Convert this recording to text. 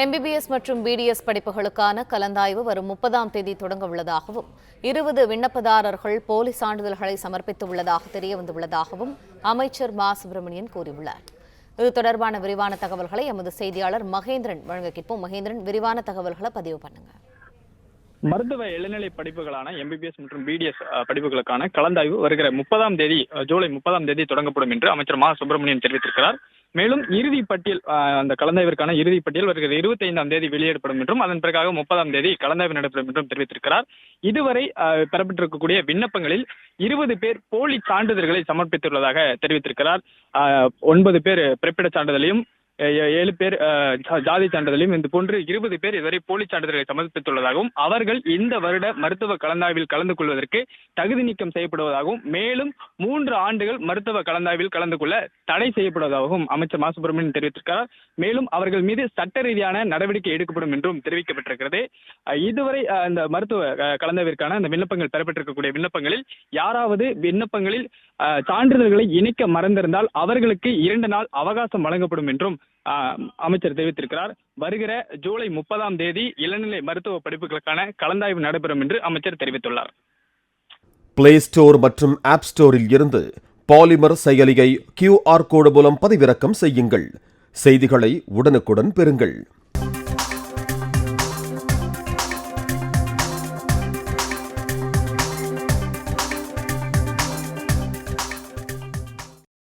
MBBS மற்றும் BDS படிப்புகளுக்கான கலந்தாய்வு வரும் முப்பதாம் தேதி தொடங்க உள்ளதாகவும் இருபது விண்ணப்பதாரர்கள் போலி சான்றிதழ்களை சமர்ப்பித்துள்ளதாக தெரியவந்துள்ளதாகவும் அமைச்சர் மா. சுப்பிரமணியன் கூறியுள்ளார். இது தொடர்பான விரிவான தகவல்களை எமது செய்தியாளர் மகேந்திரன் வழங்க கேட்போம் மகேந்திரன் விரிவான தகவல்களை பதிவு பண்ணுங்க. மருத்துவ இளநிலை படிப்புகளான எம்பிபிஎஸ் மற்றும் பிடிஎஸ் படிப்புகளுக்கான கலந்தாய்வு வருகிற முப்பதாம் தேதி ஜூலை முப்பதாம் தேதி தொடங்கப்படும் என்று அமைச்சர் மா. சுப்பிரமணியன் தெரிவித்திருக்கிறார். மேலும் இறுதி பட்டியல் அந்த கலந்தாய்விற்கான இறுதி பட்டியல் வருகிற இருபத்தி ஐந்தாம் தேதி வெளியிடப்படும் என்றும் அதன் பிறகாக முப்பதாம் தேதி கலந்தாய்வு நடைபெறும் என்றும் தெரிவித்திருக்கிறார். இதுவரை பெறப்பட்டிருக்கக்கூடிய விண்ணப்பங்களில் இருபது பேர் போலி சான்றிதழ்களை சமர்ப்பித்துள்ளதாக தெரிவித்திருக்கிறார். ஒன்பது பேர் பிறப்பிட சான்றிதழையும் ஏழு பேர் ஜாதி சான்றிதழையும் இது போன்று இருபது பேர் இதுவரை போலி சான்றிதழ்களை சமர்ப்பித்துள்ளதாகவும் அவர்கள் இந்த வருட மருத்துவ கலந்தாய்வில் கலந்து கொள்வதற்கு தகுதி நீக்கம் செய்யப்படுவதாகவும் மேலும் மூன்று ஆண்டுகள் மருத்துவ கலந்தாய்வில் கலந்து கொள்ள தடை செய்யப்படுவதாகவும் அமைச்சர் மா. சுப்பிரமணியன் தெரிவித்திருக்கிறார். மேலும் அவர்கள் மீது சட்ட ரீதியான நடவடிக்கை எடுக்கப்படும் என்றும் தெரிவிக்கப்பட்டிருக்கிறது. இதுவரை அந்த இந்த மருத்துவ கலந்தாய்விற்கான அந்த விண்ணப்பங்கள் பெறப்பட்டிருக்கக்கூடிய விண்ணப்பங்களில் யாராவது விண்ணப்பங்களில் சான்றிதழ்களை இணைக்க மறந்திருந்தால் அவர்களுக்கு இரண்டு நாள் அவகாசம் வழங்கப்படும் என்றும் அமைச்சர் தெரிவித்திருக்கிறார். வருகிற ஜூலை முப்பதாம் தேதி இளநிலை மருத்துவ படிப்புகளுக்கான கலந்தாய்வு நடைபெறும் என்று அமைச்சர் தெரிவித்துள்ளார். பிளே ஸ்டோர் மற்றும் ஆப் ஸ்டோரில் இருந்து பாலிமர் செயலியை கியூஆர் கோடு மூலம் பதிவிறக்கம் செய்யுங்கள். செய்திகளை உடனுக்குடன் பெறுங்கள்.